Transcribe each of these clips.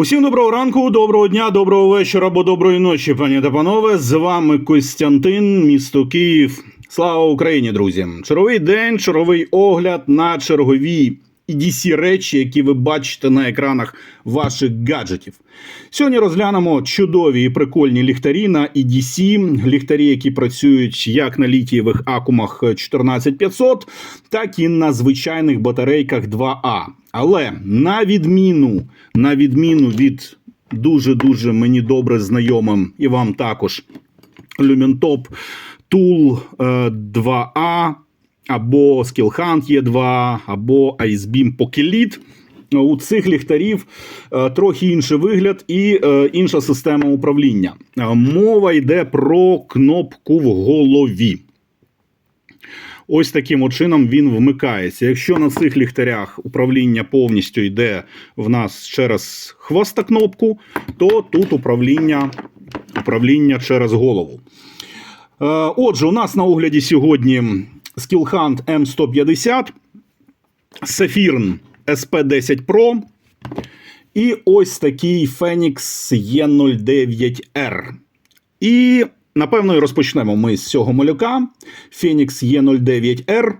Усім доброго ранку, доброго дня, доброго вечора або доброї ночі, пані та панове. З вами Костянтин, місто Київ. Слава Україні, друзі! Черговий день, черговий огляд на чергові EDC речі, які ви бачите на екранах ваших гаджетів. Сьогодні розглянемо чудові і прикольні ліхтарі на EDC, ліхтарі, які працюють як на літієвих акумах 14500, так і на звичайних батарейках 2А. Але на відміну, на відміну від дуже дуже мені добре знайомим і вам також Tool е, 2A або Skillhunt E2, або Icebeam Pocket у цих ліхтарів е, трохи інший вигляд і е, інша система управління. Е, Мова йде про кнопку в голові. Ось таким чином він вмикається. Якщо на цих ліхтарях управління повністю йде в нас через хвоста кнопку, то тут управління, управління через голову. Отже, у нас на огляді сьогодні Skillhunt M150, Sephirn SP10 Pro і ось такий Phoenix E09R. І напевно і розпочнемо ми з цього малюка. Phoenix E09R. Е,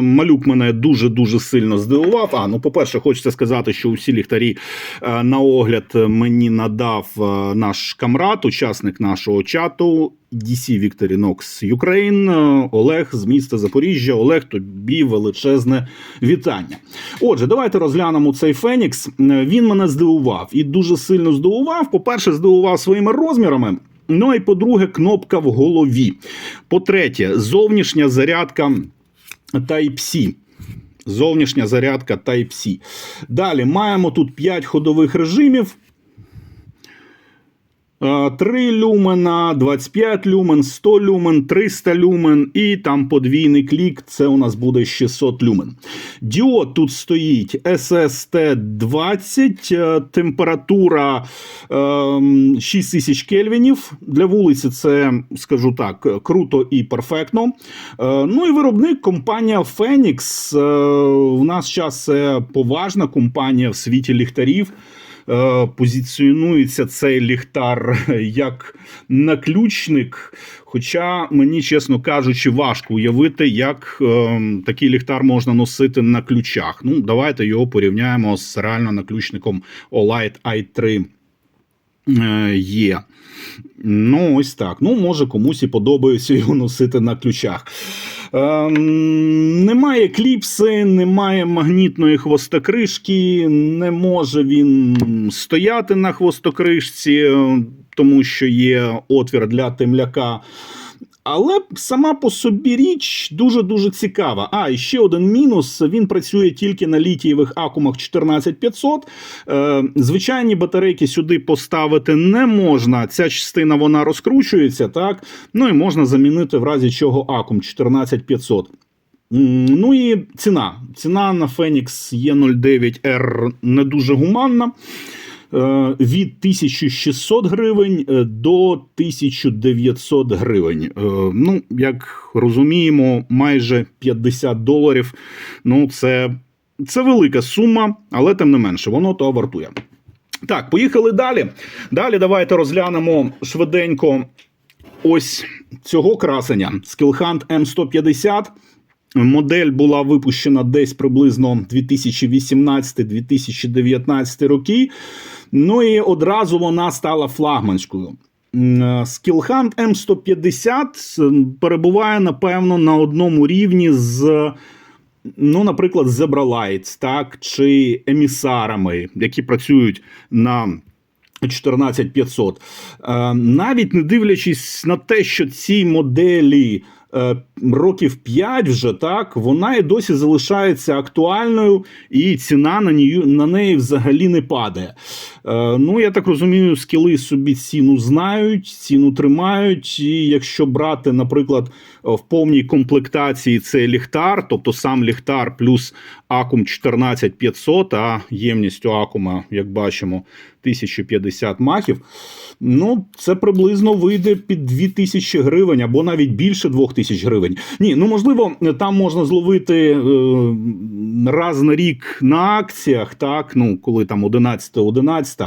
Малюк мене дуже-дуже сильно здивував. А, ну, по-перше, хочеться сказати, що усі ліхтарі е, на огляд мені надав е, наш камрад, учасник нашого чату DC Ukraine, е, Олег з міста Запоріжжя. Олег, тобі величезне вітання. Отже, давайте розглянемо цей Фенікс. Е, Він мене здивував і дуже сильно здивував. По-перше, здивував своїми розмірами. Ну і по-друге, кнопка в голові. По-третє, зовнішня зарядка. Type-C. Зовнішня зарядка Type-C. Далі маємо тут 5 ходових режимів. 3 люмена, 25 люмен, 100 люмен, 300 люмен і там подвійний клік. Це у нас буде 600 люмен. Діод тут стоїть SST20, е, температура е, 6000 кельвінів. Для вулиці це, скажу так, круто і перфектно. Е, ну і виробник компанія Phoenix. Е, в нас це поважна компанія в світі ліхтарів. Е, позиціонується цей ліхтар як наключник. Хоча мені, чесно кажучи, важко уявити, як е, такий ліхтар можна носити на ключах. Ну, давайте його порівняємо з реально наключником Olight i3 е, є. Ну, ось так. Ну, може, комусь і подобається його носити на ключах. Ем, немає кліпси, немає магнітної хвостокришки, не може він стояти на хвостокришці, е, тому що є отвір для темляка. Але сама по собі річ дуже-дуже цікава. А, і ще один мінус: він працює тільки на літієвих акумах 14500. Е, звичайні батарейки сюди поставити не можна. Ця частина вона розкручується, так? Ну і можна замінити в разі чого акум 14500. Ну і ціна. Ціна на Phoenix E09R не дуже гуманна. Е, Від 1600 гривень е, до 1900 гривень. Е, Ну, як розуміємо, майже 50 доларів. Ну, це, це велика сума, але тим не менше, воно того вартує. Так, поїхали далі. Далі давайте розглянемо швиденько ось цього красення. Skillhunt M150. Модель була випущена десь приблизно 2018-2019 роки. Ну і одразу вона стала флагманською. Е, Skillhunt M150 перебуває, напевно, на одному рівні з, ну, наприклад, Zebralights, так, чи емісарами, які працюють на 14500. Е, Навіть не дивлячись на те, що ці моделі е, років 5 вже так, вона і досі залишається актуальною, і ціна на неї, на неї взагалі не падає. Е, Ну, я так розумію, скіли собі ціну знають, ціну тримають. І якщо брати, наприклад, в повній комплектації цей ліхтар, тобто сам ліхтар плюс акум 14500, а ємністю акума, як бачимо, 1050 махів. Ну, це приблизно вийде під 2000 гривень або навіть більше 2000 гривень. Ні, ну можливо, там можна зловити е, раз на рік на акціях, так, ну, коли там 11 11 11.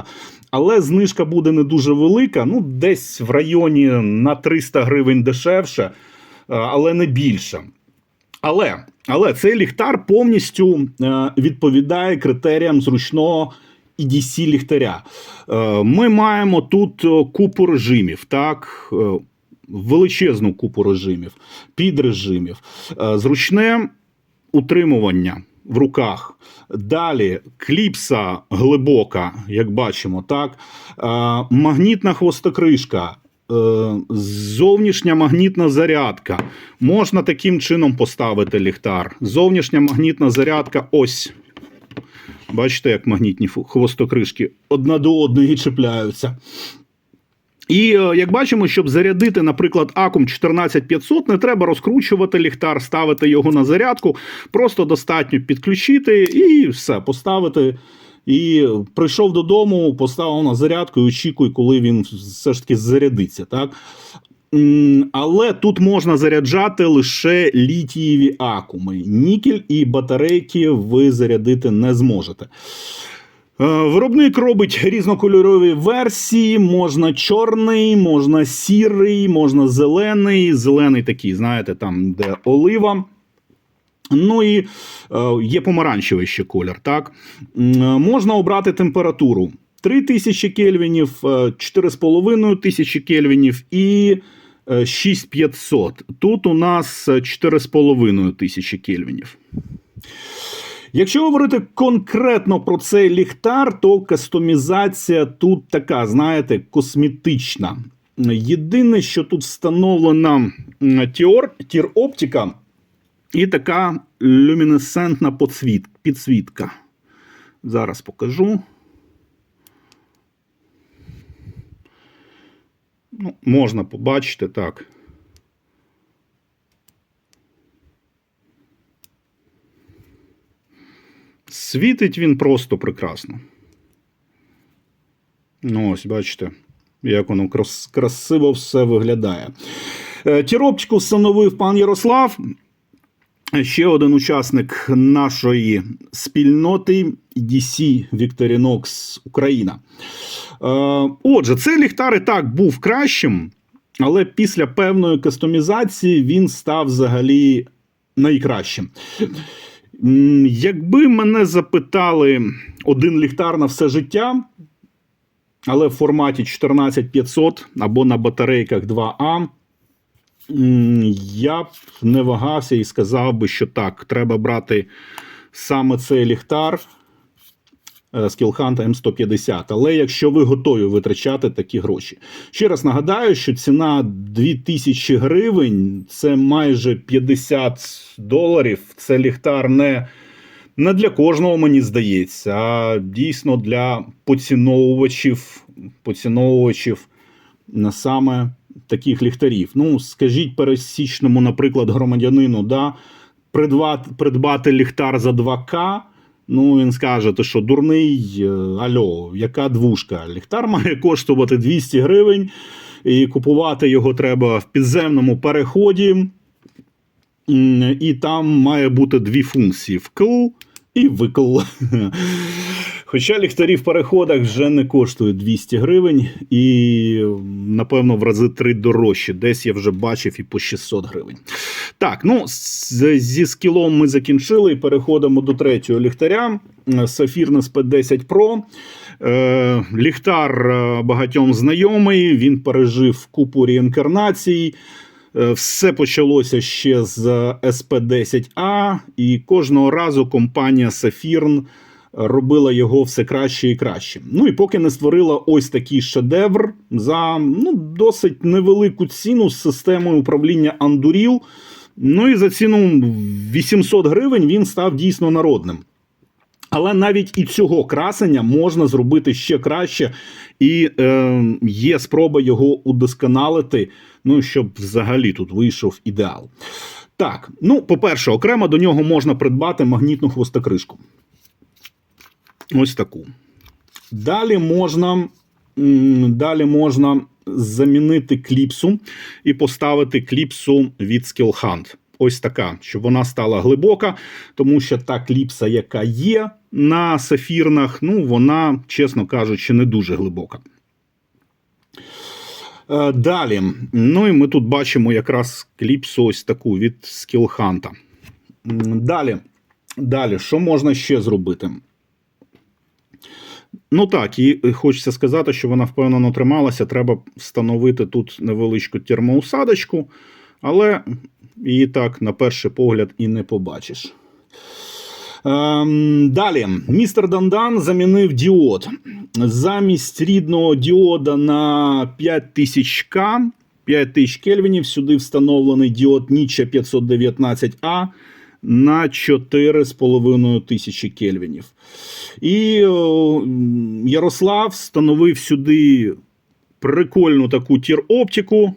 Але знижка буде не дуже велика, ну десь в районі на 300 гривень дешевше, е, але не більше. Але, але цей ліхтар повністю е, відповідає критеріям зручного EDC ліхтаря. Е, ми маємо тут е, купу режимів, так. е, Величезну купу режимів, підрежимів, Е, зручне утримування в руках. Далі кліпса глибока, як бачимо, так. Е, магнітна хвостокришка, е, зовнішня магнітна зарядка. Можна таким чином поставити ліхтар. Зовнішня магнітна зарядка ось. Бачите, як магнітні хвостокришки одна до одної чіпляються. І е, як бачимо, щоб зарядити, наприклад, акум 14500, не треба розкручувати ліхтар, ставити його на зарядку. Просто достатньо підключити і все, поставити. І прийшов додому, поставив на зарядку і очікуй, коли він все ж таки зарядиться. Так? Але тут можна заряджати лише літієві акуми. Нікель і батарейки ви зарядити не зможете. Е, Виробник робить різнокольорові версії: можна чорний, можна сірий, можна зелений. Зелений такий, знаєте, там, де олива. Ну і е, є помаранчевий ще колір. Так? Е, Можна обрати температуру 3000 кельвінів, е, 4,5 тисячі кельвінів і е, 6500. Тут у нас е, 4,5 тисячі кельвінів. Якщо говорити конкретно про цей ліхтар, то кастомізація тут така, знаєте, косметична. Єдине, що тут встановлена тір, оптика і така люмінесцентна підсвітка. Зараз покажу. Ну, можна побачити так. Світить він просто прекрасно. Ну, ось, бачите, як воно крас- красиво все виглядає. Е, Тіропчику встановив пан Ярослав. Ще один учасник нашої спільноти DC Victorinox Україна. Е, Отже, цей ліхтар і так був кращим, але після певної кастомізації він став взагалі найкращим. Якби мене запитали один ліхтар на все життя, але в форматі 14500 або на батарейках 2А, м, я б не вагався і сказав би, що так, треба брати саме цей ліхтар е, Skillhunt M150. Але якщо ви готові витрачати такі гроші. Ще раз нагадаю, що ціна 2000 гривень це майже 50 доларів. Це ліхтар не, не для кожного, мені здається, а дійсно для поціновувачів, поціновувачів на саме таких ліхтарів. Ну, скажіть пересічному, наприклад, громадянину, да, придбати, придбати ліхтар за 2К. Ну, він скаже, ти що, дурний, е, альо, яка двушка? Ліхтар має коштувати 200 гривень, і купувати його треба в підземному переході. І там має бути дві функції: вкл і викл. Хоча ліхтарі в переходах вже не коштують 200 гривень, і, напевно, в рази три дорожче. Десь я вже бачив і по 600 гривень. Так, ну зі скілом ми закінчили і переходимо до третього ліхтаря. Saphirnes P10 Pro. Е, Ліхтар е, багатьом знайомий, він пережив купу реінкарнацій. Е, Все почалося ще з SP10A, і кожного разу компанія Saphirn робила його все краще і краще. Ну і поки не створила ось такий шедевр за ну, досить невелику ціну з системою управління Anduril. Ну і за ціну 800 гривень він став дійсно народним. Але навіть і цього красення можна зробити ще краще, і е, є спроба його удосконалити, ну щоб взагалі тут вийшов ідеал. Так, ну, по-перше, окремо до нього можна придбати магнітну хвостокришку. Ось таку. Далі можна, далі можна замінити кліпсу і поставити кліпсу від Skillhunt. ось така, щоб вона стала глибока, тому що та кліпса, яка є на сафірнах, ну вона, чесно кажучи, не дуже глибока. Е, Далі, ну і ми тут бачимо якраз кліпсу ось таку від Skillhunt. Далі, далі, що можна ще зробити? Ну так, і хочеться сказати, що вона впевнено трималася. Треба встановити тут невеличку термоусадочку, але її так, на перший погляд, і не побачиш. Ем, далі, містер Дандан замінив діод. Замість рідного діода на 5000К, 5000 кельвінів, сюди встановлений діод Ніча 519А на 4,5 тисячі кельвінів. І Ярослав встановив сюди прикольну таку тір-оптику.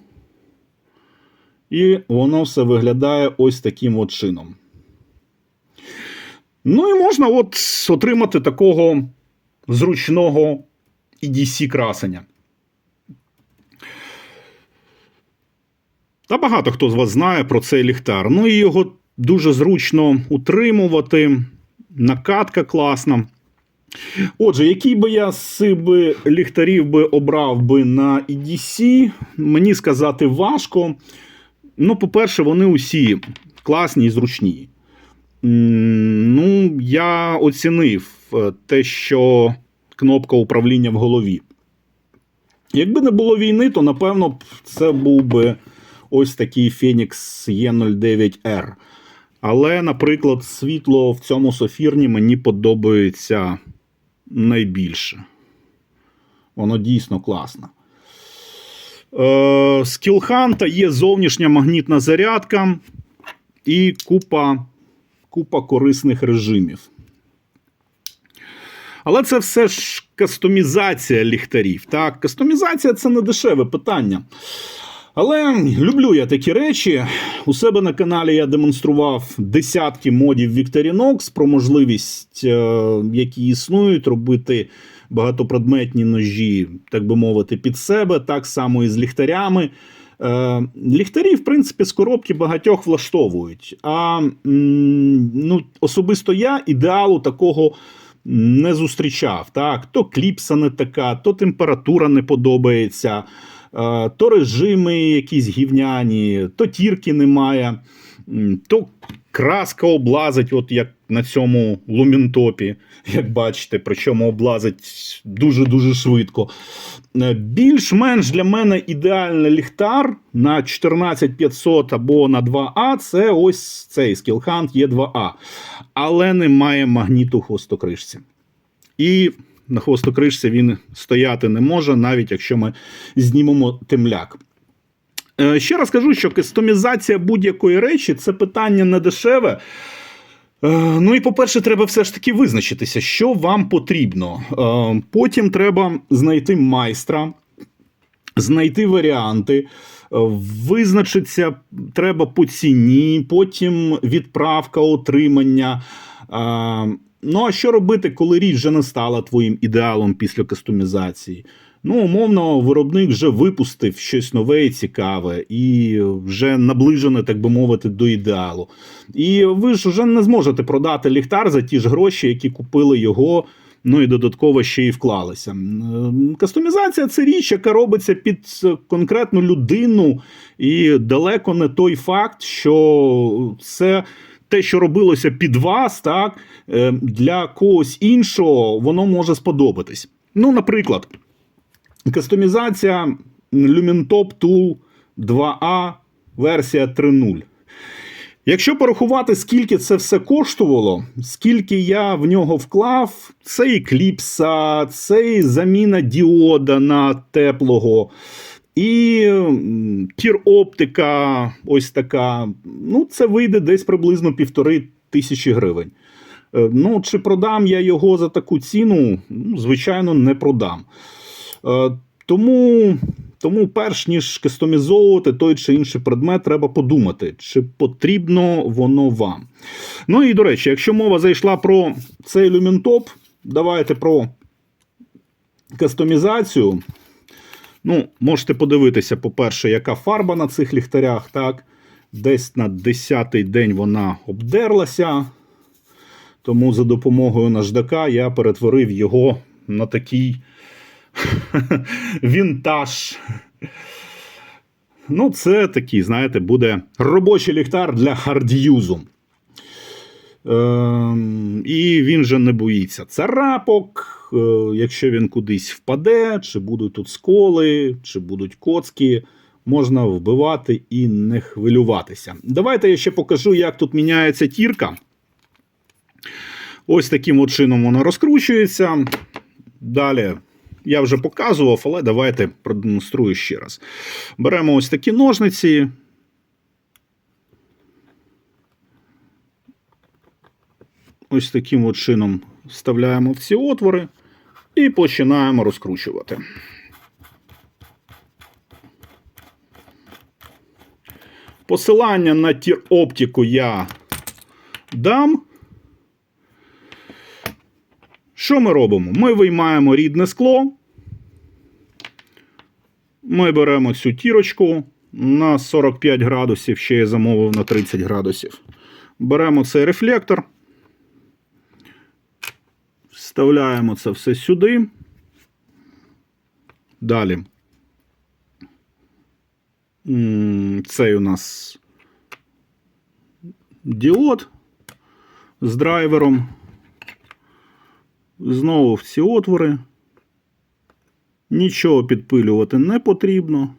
І воно все виглядає ось таким от чином. Ну і можна от отримати такого зручного EDC красення. Та багато хто з вас знає про цей ліхтар. Ну і його дуже зручно утримувати. Накатка класна. Отже, який би я з би ліхтарів би обрав би на EDC, мені сказати важко. Ну, по-перше, вони усі класні і зручні. Ну, я оцінив е, те, що кнопка управління в голові. Якби не було війни, то напевно це був би ось такий Phoenix E09R. Але, наприклад, світло в цьому софірні мені подобається найбільше. Воно дійсно класне. Е, з Кілханта є зовнішня магнітна зарядка і купа, купа корисних режимів. Але це все ж кастомізація ліхтарів. Так, кастомізація це не дешеве питання. Але люблю я такі речі. У себе на каналі я демонстрував десятки модів Victorinox про можливість, е, які існують, робити багатопредметні ножі, так би мовити, під себе, так само і з ліхтарями. Е, Ліхтарі, в принципі, з коробки багатьох влаштовують. А ну, особисто я ідеалу такого не зустрічав. Так? То кліпса не така, то температура не подобається, то режими якісь гівняні, то тірки немає, то краска облазить, от як на цьому лумінтопі, як бачите, причому облазить дуже-дуже швидко. Е, Більш-менш для мене ідеальний ліхтар на 14500 або на 2А це ось цей Skillhunt E2A. Але немає магніту хвостокришці. І на хвостокришці він стояти не може, навіть якщо ми знімемо темляк. Е, Ще раз кажу, що кастомізація будь-якої речі це питання не дешеве. Е, Ну і по-перше, треба все ж таки визначитися, що вам потрібно. Е, Потім треба знайти майстра, знайти варіанти, визначитися треба по ціні, потім відправка, отримання. Е, Ну, а що робити, коли річ вже не стала твоїм ідеалом після кастомізації? Ну, умовно, виробник вже випустив щось нове і цікаве, і вже наближене, так би мовити, до ідеалу. І ви ж вже не зможете продати ліхтар за ті ж гроші, які купили його. Ну і додатково ще й вклалися. Кастомізація це річ, яка робиться під конкретну людину, і далеко не той факт, що це те, що робилося під вас, так е, для когось іншого воно може сподобатись. Ну, наприклад, кастомізація Lumentop Tool 2A версія 3.0. Якщо порахувати, скільки це все коштувало, скільки я в нього вклав, це і кліпса, це і заміна діода на теплого, і м, тір-оптика, ось така. Ну, це вийде десь приблизно півтори тисячі гривень. Е, Ну, чи продам я його за таку ціну? Ну, звичайно, не продам. Е, Тому, тому, перш ніж кастомізовувати той чи інший предмет, треба подумати, чи потрібно воно вам. Ну і до речі, якщо мова зайшла про цей люмінтоп, давайте про кастомізацію. Ну, можете подивитися, по-перше, яка фарба на цих ліхтарях, так? Десь на 10-й день вона обдерлася. Тому за допомогою наждака я перетворив його на такий вінтаж. Ну, це такий, знаєте, буде робочий ліхтар для хард'юзу. Ем, і він же не боїться царапок. Е, якщо він кудись впаде, чи будуть тут сколи, чи будуть коцки, можна вбивати і не хвилюватися. Давайте я ще покажу, як тут міняється тірка. Ось таким от чином вона розкручується. Далі я вже показував, але давайте продемонструю ще раз. Беремо ось такі ножниці. Ось таким от чином вставляємо в ці отвори і починаємо розкручувати. Посилання на тір оптику я дам. Що ми робимо? Ми виймаємо рідне скло. Ми беремо цю тірочку на 45 градусів, ще я замовив на 30 градусів. Беремо цей рефлектор. Вставляємо це все сюди. Далі. Цей у нас діод з драйвером. Знову в ці отвори. Нічого підпилювати не потрібно.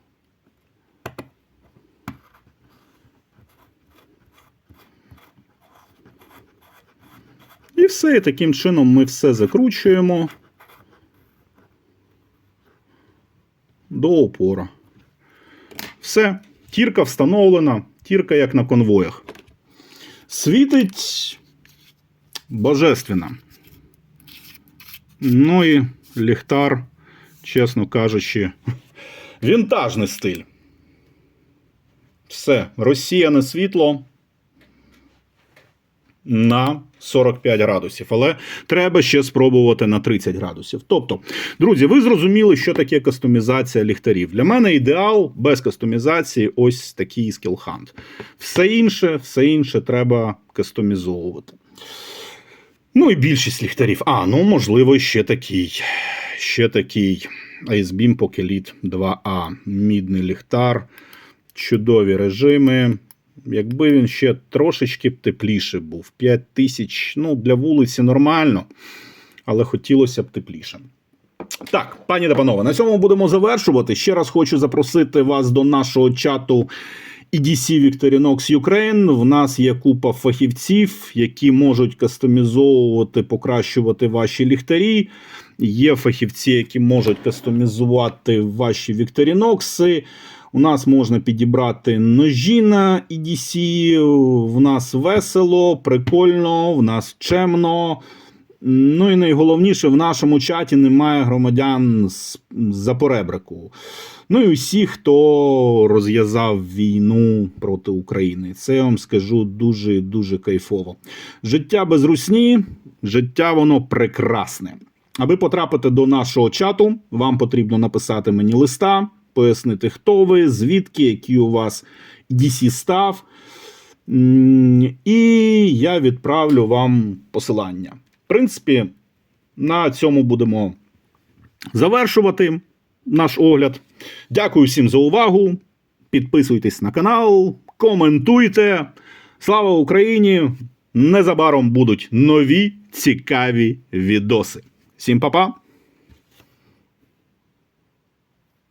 І все, і таким чином ми все закручуємо до опора. Все, тірка встановлена, тірка як на конвоях. Світить божественно. Ну і ліхтар, чесно кажучи, вінтажний стиль. Все, розсіяне світло на 45 градусів, але треба ще спробувати на 30 градусів. Тобто, друзі, ви зрозуміли, що таке кастомізація ліхтарів. Для мене ідеал без кастомізації ось такий скілхант. Все інше, все інше треба кастомізовувати. Ну і більшість ліхтарів. А, ну можливо, ще такий. Ще такий ISBIM Pocket 2A. Мідний ліхтар, чудові режими. Якби він ще трошечки б тепліше був. 5 тисяч, ну, для вулиці нормально, але хотілося б тепліше. Так, пані та панове, на цьому будемо завершувати. Ще раз хочу запросити вас до нашого чату EDC Victorinox Ukraine. В нас є купа фахівців, які можуть кастомізовувати, покращувати ваші ліхтарі. Є фахівці, які можуть кастомізувати ваші Вікторінокси. У нас можна підібрати ножі на EDC, в нас весело, прикольно, в нас чемно. Ну і найголовніше, в нашому чаті немає громадян з за поребрику. Ну і усі, хто розв'язав війну проти України. Це я вам скажу дуже дуже кайфово. Життя без русні, життя воно прекрасне. Аби потрапити до нашого чату, вам потрібно написати мені листа, пояснити, хто ви, звідки, який у вас DC став. І я відправлю вам посилання. В принципі, на цьому будемо завершувати наш огляд. Дякую всім за увагу. Підписуйтесь на канал, коментуйте. Слава Україні! Незабаром будуть нові цікаві відоси. Всім па-па!